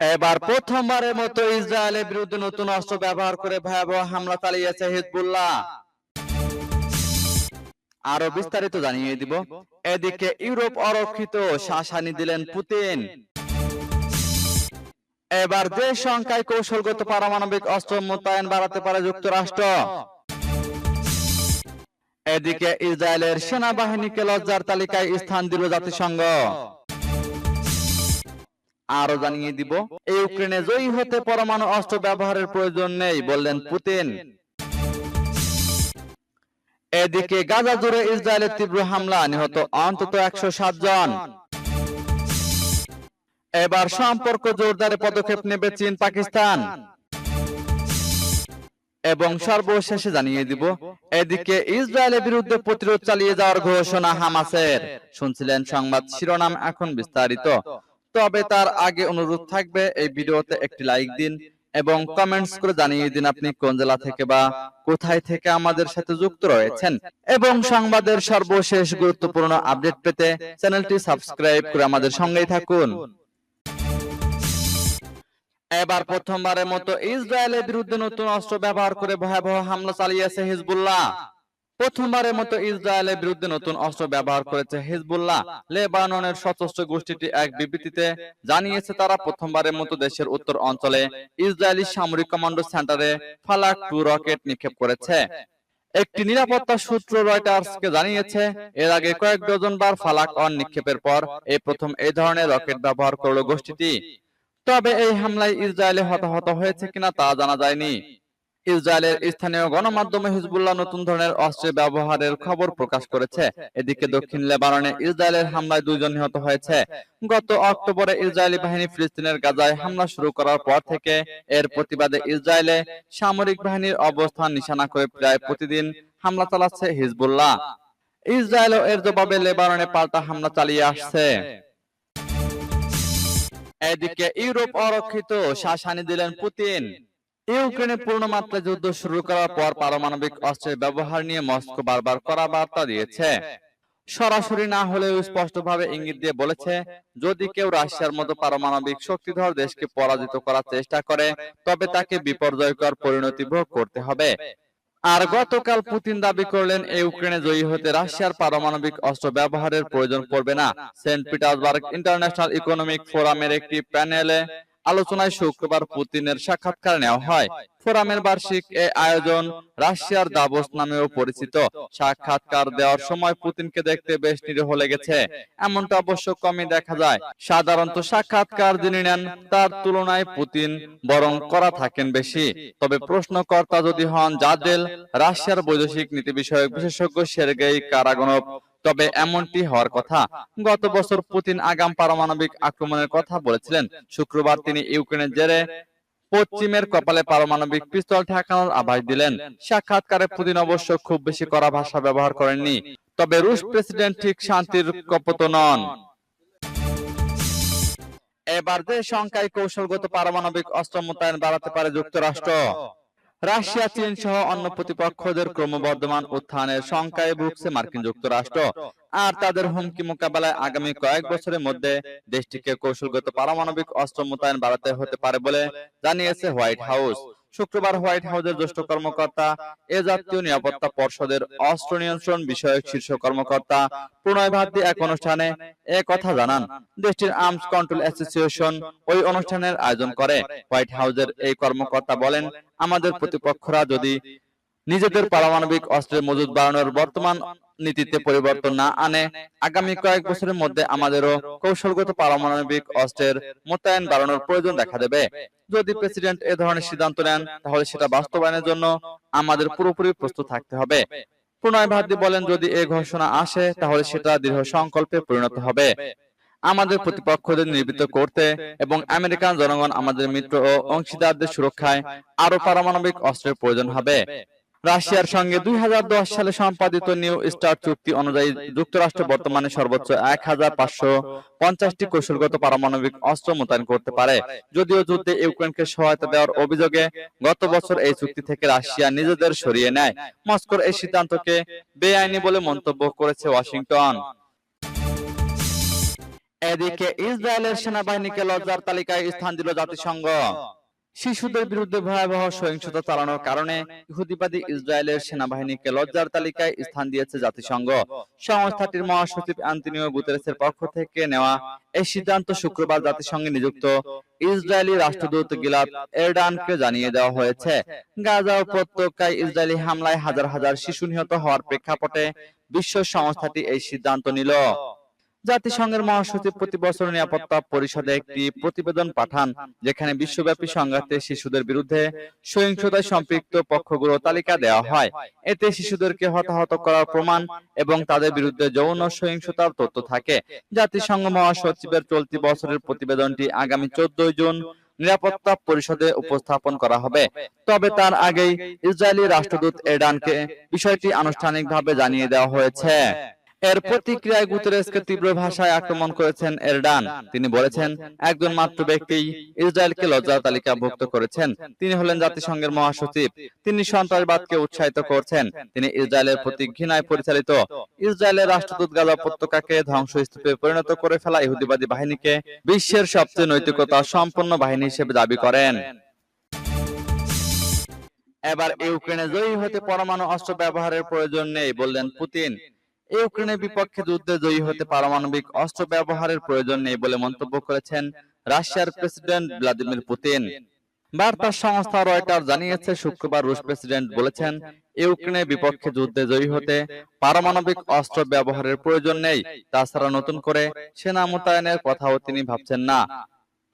এবার প্রথমবারের মতো ইসরায়েলের বিরুদ্ধে নতুন অস্ত্র ব্যবহার করে ভয়াবহ হামলা চালিয়েছে হিজবুল্লাহ। আরও বিস্তারিত জানিয়ে দিব। এদিকে ইউরোপ অরক্ষিত শাসানি দিলেন পুতিন। এবার যে সংখ্যায় কৌশলগত পারমাণবিক অস্ত্র মোতায়েন বাড়াতে পারে যুক্তরাষ্ট্র। এদিকে ইসরায়েলের সেনাবাহিনীকে লজ্জার তালিকায় স্থান দিল জাতিসংঘ। আরও জানিয়ে দিব ইউক্রেনে জয়ী হতে পরমাণু অস্ত্র ব্যবহারের প্রয়োজন নেই, বললেন পুতিন। এদিকে গাজা জুড়ে ইসরায়েলের তীব্র হামলা, নিহত অন্তত একশো সাত জন। এবার সম্পর্ক জোরদারে পদক্ষেপ নেবে চীন, পাকিস্তান। এবং সর্বশেষে জানিয়ে দিব, এদিকে ইসরায়েলের বিরুদ্ধে প্রতিরোধ চালিয়ে যাওয়ার ঘোষণা হামাসের। শুনছিলেন সংবাদ শিরোনাম এখন বিস্তারিত। তবে তার আগে অনুরোধ থাকবে এই ভিডিওতে একটি লাইক দিন এবং কমেন্টস করে জানিয়ে দিন আপনি কোন জেলা থেকে বা কোথায় থেকে আমাদের সাথে যুক্ত রয়েছেন এবং সংবাদের সর্বশেষ গুরুত্বপূর্ণ আপডেট পেতে চ্যানেলটি সাবস্ক্রাইব করে আমাদের সঙ্গেই থাকুন। এবার প্রথমবারের মতো ইসরায়েলের বিরুদ্ধে নতুন অস্ত্র ব্যবহার করে ভয়াবহ হামলা চালিয়েছে হিজবুল্লাহ। প্রথমবারের মতো ইসরায়েলের বিরুদ্ধে নতুন অস্ত্র ব্যবহার করেছে হিজবুল্লাহ। লেবাননের সশস্ত্র গোষ্ঠীটি এক বিবৃতিতে জানিয়েছে, তারা প্রথমবারের মতো দেশের উত্তর অঞ্চলে ইসরায়েলি সামরিক কমান্ডো সেন্টারে ফালাক টু রকেট নিক্ষেপ করেছে। একটি নিরাপত্তা সূত্র রয়টার্সকে জানিয়েছে, এর আগে কয়েক ডজন বার ফালাক অন নিক্ষেপের পর এই প্রথম এই ধরনের রকেট ব্যবহার করল গোষ্ঠীটি। তবে এই হামলায় ইসরায়েলে হতাহত হয়েছে কিনা তা জানা যায়নি। ইসরায়েলের স্থানীয় গণমাধ্যমে হিজবুল্লাহ নতুন ধরনের অস্ত্রের ব্যবহারের খবর প্রকাশ করেছে। এদিকে দক্ষিণ লেবাননে ইসরায়েলের হামলায় দুইজন নিহত হয়েছে। গত অক্টোবরে ইসরায়েলি বাহিনী ফিলিস্তিনের গাজায় হামলা শুরু করার পর থেকে এর প্রতিবাদে ইসরায়েলে সামরিক বাহিনীর অবস্থান নিশানা করে প্রায় প্রতিদিন হামলা চালাচ্ছে হিজবুল্লাহ। ইসরায়েলও এর জবাবে লেবাননে পাল্টা হামলা চালিয়ে আসছে। এদিকে ইউরোপ অরক্ষিত শাসানি দিলেন পুতিন। ইউক্রেনে পূর্ণমাত্রা যুদ্ধ শুরু করার পর পারমাণবিক অস্ত্রের ব্যবহার নিয়ে মস্কো বারবার করা বার্তা দিয়েছে। সরাসরি না হলেও স্পষ্টভাবে ইঙ্গিত দিয়ে বলেছে, যদি কেউ রাশিয়ার মতো পারমাণবিক শক্তিধর দেশকে পরাজিত করার চেষ্টা করে, তবে তাকে বিপর্যয়কর পরিণতি ভোগ করতে হবে। আর গতকাল পুতিন দাবি করলেন ইউক্রেনে জয়ী হতে রাশিয়ার পারমাণবিক অস্ত্র ব্যবহারের প্রয়োজন পড়বে না। সেন্ট পিটার্সবার্গ ইন্টারন্যাশনাল ইকোনমিক ফোরামের একটি প্যানেলে আলোচনায় শুক্রবার পুতিনের সাক্ষাৎকার নেওয়া হয়। ফোরামের বার্ষিক এ আয়োজন রাশিয়ার দাবোস নামেও পরিচিত। সাক্ষাৎকার দেওয়ার সময় পুতিনকে দেখতে বেশ নিরীহ লেগেছে। এমনটা অবশ্য কমই দেখা যায়। সাধারণত সাক্ষাৎকার যিনি নেন তার তুলনায় পুতিন বরং করা থাকেন বেশি। তবে প্রশ্নকর্তা যদি হন জাদেল রাশিয়ার বৈদেশিক নীতি বিষয়ক বিশেষজ্ঞ সের্গেই কারাগনভ তবে এমনটি হওয়ার কথা। গত বছর পুতিন আগাম পারমাণবিক আক্রমণের কথা বলেছিলেন। শুক্রবার তিনি ইউক্রেনের জেরে পশ্চিমের কপালে পারমাণবিক পিস্তল ঠেকানোর আভাস দিলেন। সাক্ষাৎকারে পুতিন অবশ্য খুব বেশি কড়া ভাষা ব্যবহার করেননি। তবে রুশ প্রেসিডেন্ট ঠিক শান্তির কপত নন। এবার যে সংখ্যায় কৌশলগত পারমাণবিক অস্ত্র মোতায়েন বাড়াতে পারে যুক্তরাষ্ট্র। রাশিয়া, চীন সহ অন্য প্রতিপক্ষদের ক্রমবর্ধমান উত্থানের সংখ্যায় ভুগছে মার্কিন যুক্তরাষ্ট্র। আর তাদের হুমকি মোকাবেলায় আগামী কয়েক বছরের মধ্যে দেশটিকে কৌশলগত পারমাণবিক অস্ত্র মোতায়েন বাড়াতে হতে পারে বলে জানিয়েছে হোয়াইট হাউস। শুক্রবার হোয়াইট হাউসের জ্যেষ্ঠ কর্মকর্তা এ জাতীয় নিরাপত্তা পর্ষদের অস্ত্র নিয়ন্ত্রণ বিষয়ক শীর্ষ কর্মকর্তা প্রণয় ভারতী এক অনুষ্ঠানে এ কথা জানান। দেশটির আর্মস কন্ট্রোল অ্যাসোসিয়েশন ওই অনুষ্ঠানের আয়োজন করে। হোয়াইট হাউসের এই কর্মকর্তা বলেন, আমাদের প্রতিপক্ষরা যদি নিজেদের পারমাণবিক অস্ত্রের মজুদ বাড়ানোর বর্তমান নীতিতে পরিবর্তন না আনে আগামী কয়েক বছরের মধ্যে আমাদেরও কৌশলগত পারমাণবিক অস্ত্রের মোতায়েন বাড়ানোর প্রয়োজন দেখা দেবে। যদি প্রেসিডেন্ট এ ধরনের সিদ্ধান্ত নেন তাহলে সেটা বাস্তবায়নের জন্য আমাদের পুরোপুরি প্রস্তুত থাকতে হবে। প্রণয় ভারতী বলেন যদি এ ঘোষণা আসে তাহলে সেটা দৃঢ় সংকল্পে পরিণত হবে। আমাদের প্রতিপক্ষদের নির্বৃত করতে এবং আমেরিকান জনগণ আমাদের মিত্র ও অংশীদারদের সুরক্ষায় আরও পারমাণবিক অস্ত্রের প্রয়োজন হবে রাশিয়ার সঙ্গে দুই হাজার দশ সালে সম্পাদিত নিউ স্টার চুক্তি অনুযায়ী যুক্তরাষ্ট্র বর্তমানে সর্বোচ্চ এক হাজার পাঁচশো পঞ্চাশটি কৌশলগত পারমাণবিক অস্ত্র মোতায়েন করতে পারে। যদিও যুদ্ধে ইউক্রেনকে সহায়তা দেওয়ার অভিযোগে গত বছর এই চুক্তি থেকে রাশিয়া নিজেদের সরিয়ে নেয়। মস্কোর এই সিদ্ধান্তকে বেআইনি বলে মন্তব্য করেছে ওয়াশিংটন। এদিকে ইসরায়েলের সেনাবাহিনীকে লজ্জার তালিকায় স্থান দিল জাতিসংঘ। শিশুদের বিরুদ্ধে ভয়াবহ সহিংসতা চালানোর কারণে ইহুদিবাদী ইসরায়েলের সেনাবাহিনীকে লজ্জার তালিকায় স্থান দিয়েছে জাতিসংঘ। সংস্থাটির মহাসচিব অ্যান্টনিও গুতেরেসের পক্ষ থেকে নেওয়া এই সিদ্ধান্ত শুক্রবার জাতিসংঘে নিযুক্ত ইসরায়েলি রাষ্ট্রদূত গিলাদ এরডানকে জানিয়ে দেওয়া হয়েছে। গাজা উপত্যকায় ইসরায়েলি হামলায় হাজার হাজার শিশু নিহত হওয়ার প্রেক্ষাপটে বিশ্ব সংস্থাটি এই সিদ্ধান্ত নিল। জাতিসংঘের মহাসচিব প্রতি বছর নিরাপত্তা পরিষদে একটি প্রতিবেদন পাঠান, যেখানে বিশ্বব্যাপী সংঘাতে শিশুদের বিরুদ্ধে সহিংসতায় সম্পৃক্ত পক্ষগুলো তালিকা দেওয়া হয়। এতে শিশুদেরকে হতাহত করার প্রমাণ এবং তাদের বিরুদ্ধে যৌন সহিংসতার তথ্য থাকে। জাতিসংঘ মহাসচিবের চলতি বছরের প্রতিবেদনটি আগামী চোদ্দই জুন নিরাপত্তা পরিষদে উপস্থাপন করা হবে। তবে তার আগেই ইসরায়েলি রাষ্ট্রদূত এডানকে বিষয়টি আনুষ্ঠানিকভাবে জানিয়ে দেওয়া হয়েছে। এর প্রতিক্রিয়ায় গুতেরেসকে তীব্র ভাষায় আক্রমণ করেছেন এরডান। তিনি বলেছেন একজন মাত্র ব্যক্তি ইসরায়েলকে লজ্জার তালিকাভুক্ত করেছেন। তিনি হলেন জাতিসংঘের মহাসচিব। তিনি সন্ত্রাসবাদকে উৎসাহিত করছেন। তিনি ইসরায়েলের প্রতি ঘৃণায় পরিচালিত ইসরায়েলের রাষ্ট্রদূত গাজা উপত্যকাকে ধ্বংসস্তূপে পরিণত করে ফেলা ইহুদিবাদী বাহিনীকে বিশ্বের সবচেয়ে নৈতিকতা সম্পন্ন বাহিনী হিসেবে দাবি করেন। এবার ইউক্রেনে জয়ী হতে পরমাণু অস্ত্র ব্যবহারের প্রয়োজন নেই বললেন পুতিন ইউক্রেনের বিপক্ষে যুদ্ধে জয়ী হতে পারমাণবিক অস্ত্র ব্যবহারের প্রয়োজন নেই বলে মন্তব্য করেছেন রাশিয়ার প্রেসিডেন্ট ভ্লাদিমির পুতিন। বার্তা সংস্থা রয়টার জানিয়েছে, শুক্রবার রুশ প্রেসিডেন্ট বলেছেন, ইউক্রেনের বিপক্ষে যুদ্ধে জয়ী হতে পারমাণবিক অস্ত্র ব্যবহারের প্রয়োজন নেই। তাছাড়া নতুন করে সেনা মোতায়েনের কথাও তিনি ভাবছেন না।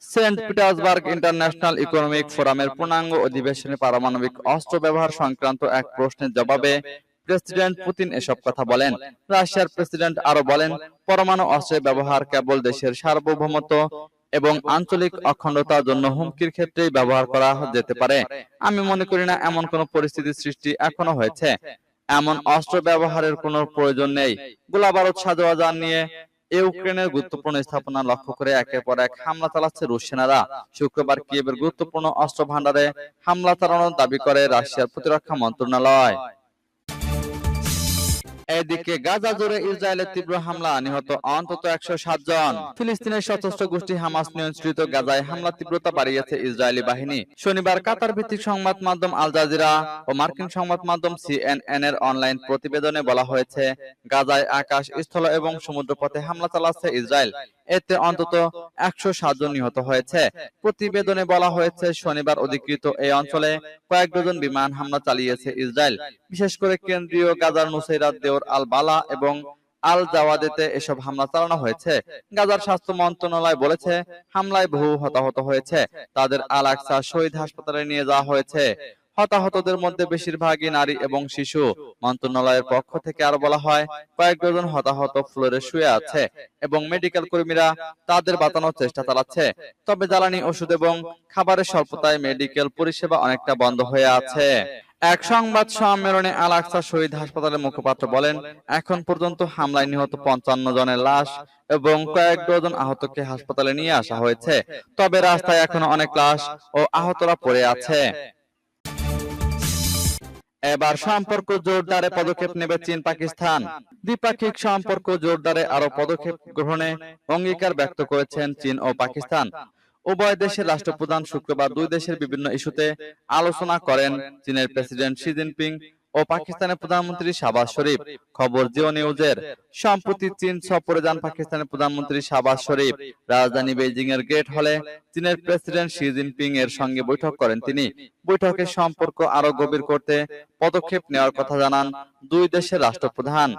সেন্ট পিটার্সবার্গ ইন্টারন্যাশনাল ইকোনমিক ফোরামের পূর্ণাঙ্গ অধিবেশনে পারমাণবিক অস্ত্র ব্যবহার সংক্রান্ত এক প্রশ্নের জবাবে প্রেসিডেন্ট পুতিন এসব কথা বলেন। রাশিয়ার প্রেসিডেন্ট আরও বলেন পরমাণু অস্ত্রের ব্যবহার কেবল দেশের সার্বভৌমত্ব এবং আঞ্চলিক অখণ্ডতার জন্য হুমকির ক্ষেত্রেই ব্যবহার করা যেতে পারে। আমি মনে করি না এমন কোন পরিস্থিতি সৃষ্টি এখনও হয়েছে। এমন অস্ত্র ব্যবহারের কোনো প্রয়োজন নেই। গোলা বারুদ সাজোয়া যান নিয়ে ইউক্রেনের গুরুত্বপূর্ণ স্থাপনা লক্ষ্য করে একের পর এক হামলা চালাচ্ছে রুশ সেনারা। শুক্রবার কিয়েভের গুরুত্বপূর্ণ অস্ত্র ভান্ডারে হামলা চালানোর দাবি করে রাশিয়ার প্রতিরক্ষা মন্ত্রণালয় এদিকে গাজা জুড়ে ইসরায়েলের তীব্র হামলা, নিহত অন্তত একশো সাত জন। ফিলিস্তিনের সশস্ত্র গোষ্ঠী হামাস নিয়ন্ত্রিত গাজায় হামলা তীব্রতা বাড়িয়েছে ইসরায়েলি বাহিনী। শনিবার কাতার ভিত্তিক সংবাদ মাধ্যম আল জাজিরা ও মার্কিন সংবাদ মাধ্যম সিএনএন এর অনলাইন প্রতিবেদনে বলা হয়েছে, গাজায় আকাশ, স্থল এবং সমুদ্রপথে হামলা চালাচ্ছে ইসরায়েল। এতে অন্তত একশো জন নিহত হয়েছে। প্রতিবেদনে বলা হয়েছে, শনিবার অধিকৃত এই অঞ্চলে কয়েক ডজন বিমান হামলা চালিয়েছে ইসরায়েল। বিশেষ করে কেন্দ্রীয় গাজার নুসাইরাত দেওর আল বালা এবং আল জাওয়াদেতে এসব হামলা চালানো হয়েছে। গাজার স্বাস্থ্য মন্ত্রণালয় বলেছে, হামলায় বহু হতাহত হয়েছে। তাদের আল আকসা শহীদ হাসপাতালে নিয়ে যাওয়া হয়েছে। হতাহতদের মধ্যে বেশিরভাগই নারী এবং শিশু। মন্ত্রণালয়ের পক্ষ থেকে আরও বলা হয়, কয়েক ডজন হতাহত ফ্লোরে শুয়ে আছে এবং মেডিকেল কর্মীরা তাদের বাঁচানোর চেষ্টা চালাচ্ছে। তবে জ্বালানি ওষুধ এবং খাবারের স্বল্পতায় মেডিকেল পরিষেবা অনেকটা বন্ধ হয়ে আছে। এক সংবাদ সম্মেলনে আল আকসা শহীদ হাসপাতালের মুখপাত্র বলেন, এখন পর্যন্ত হামলায় নিহত পঞ্চান্ন জনের লাশ এবং কয়েক ডজন আহতকে হাসপাতালে নিয়ে আসা হয়েছে। তবে রাস্তায় এখনও অনেক লাশ ও আহতরা পড়ে আছে। এবার সম্পর্ক জোরদারে পদক্ষেপ নেবে চীন, পাকিস্তান। দ্বিপাক্ষিক সম্পর্ক জোরদারে আরও পদক্ষেপ গ্রহণে অঙ্গীকার ব্যক্ত করেছেন চীন ও পাকিস্তান। উভয় দেশের রাষ্ট্রপ্রধান শুক্রবার দুই দেশের বিভিন্ন ইস্যুতে আলোচনা করেন চীনের প্রেসিডেন্ট শি জিনপিং ও পাকিস্তানের প্রধানমন্ত্রী শাহবাজ শরীফ। খবর জিও নিউজের। সম্প্রতি চীন সফরে যান পাকিস্তানের প্রধানমন্ত্রী শাহবাজ শরীফ। রাজধানী বেজিং এর গেট হলে চীনের প্রেসিডেন্ট শি জিনপিং এর সঙ্গে বৈঠক করেন তিনি। বৈঠকে সম্পর্ক আরও গভীর করতে পদক্ষেপ নেওয়ার কথা জানান দুই দেশের রাষ্ট্রপ্রধান।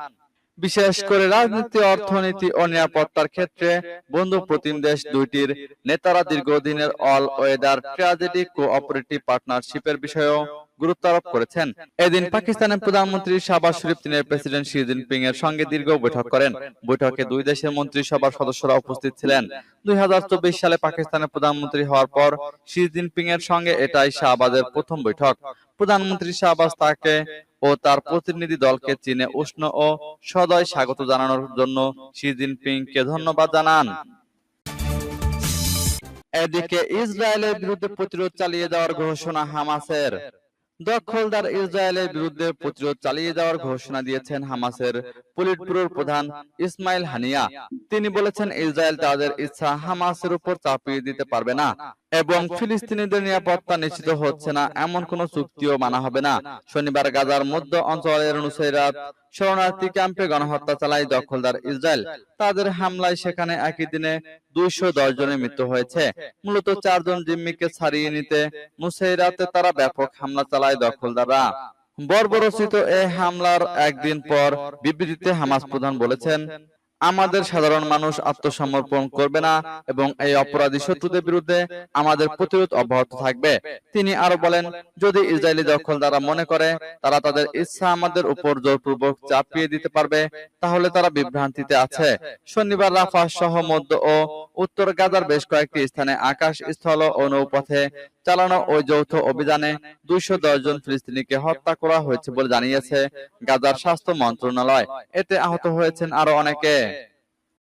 বিশেষ করে রাজনীতি অর্থনীতি ও নিরাপত্তার ক্ষেত্রে বন্ধু প্রতিম দেশ দুইটির নেতারা দীর্ঘদিনের অল ওয়েদার ট্র্যাজেডি কোঅপারেটিভ পার্টনারশিপের বিষয়েও গুরুত্ব আরোপ করেছেন। এদিন পাকিস্তানের প্রধানমন্ত্রী শাহবাজ শরীফ চীনের প্রেসিডেন্ট শি জিনপিং এর সঙ্গে দীর্ঘ বৈঠক করেন। বৈঠকে দুই দেশের মন্ত্রিসভার সদস্যরা উপস্থিত ছিলেন। দুই হাজার চব্বিশ সালে পাকিস্তানের প্রধানমন্ত্রী হওয়ার পর শি জিনপিং এর সঙ্গে এটাই শাহবাজের প্রথম বৈঠক। প্রধানমন্ত্রী শাহবাজ তাকে ও তার প্রতিনিধি দলকে চীনে উষ্ণ ও সদয় স্বাগত জানানোর জন্য শি জিনপিং কে ধন্যবাদ জানান। এদিকে ইসরায়েলের বিরুদ্ধে প্রতিরোধ চালিয়ে যাওয়ার ঘোষণা হামাসের। দখলদার ইসরায়েলের বিরুদ্ধে প্রতিরোধ চালিয়ে যাওয়ার ঘোষণা দিয়েছেন হামাসের পলিট প্রধান ইসমাইল হানিয়া। তিনি বলেছেন, ইসরায়েল তাদের ইচ্ছা হামাসের উপর চাপিয়ে দিতে পারবে না। এবং ফিলিস্তিনিদের নিরাপত্তা নিশ্চিত হচ্ছে না এমন কোন চুক্তিও মানা হবে না। শনিবার গাজার মধ্য অঞ্চলের নুসাইরাত শরণার্থী ক্যাম্পে গণহত্যা চালায় দখলদার ইসরায়েল। তাদের হামলায় সেখানে একই দিনে দুইশো দশ জনের মৃত্যু হয়েছে। মূলত চারজন জিম্মিকে ছাড়িয়ে নিতে নুসাইরাতে তারা ব্যাপক হামলা চালায় দখলদাররা। বর্বরচিত এই হামলার একদিন পর বিবৃতিতে হামাস প্রধান বলেছেন আমাদের সাধারণ মানুষ আত্মসমর্পণ করবে না এবং এই অপরাধী শত্রুদের বিরুদ্ধে আমাদের প্রতিরোধ অব্যাহত থাকবে। তিনি আরও বলেন, যদি ইসরায়েলি দখলদাররা মনে করে, তারা তাদের ইচ্ছা আমাদের উপর জোরপূর্বক চাপিয়ে দিতে পারবে, তাহলে তারা বিভ্রান্তিতে আছে। শনিবার রাফা সহ মধ্য ও উত্তর গাজার বেশ কয়েকটি স্থানে আকাশ স্থল ও নৌপথে চালানো ওই যৌথ অভিযানে দুইশো দশ জন ফিলিস্তিনিকে হত্যা করা হয়েছে বলে জানিয়েছে গাজার স্বাস্থ্য মন্ত্রণালয়। এতে আহত হয়েছেন আরও অনেকে।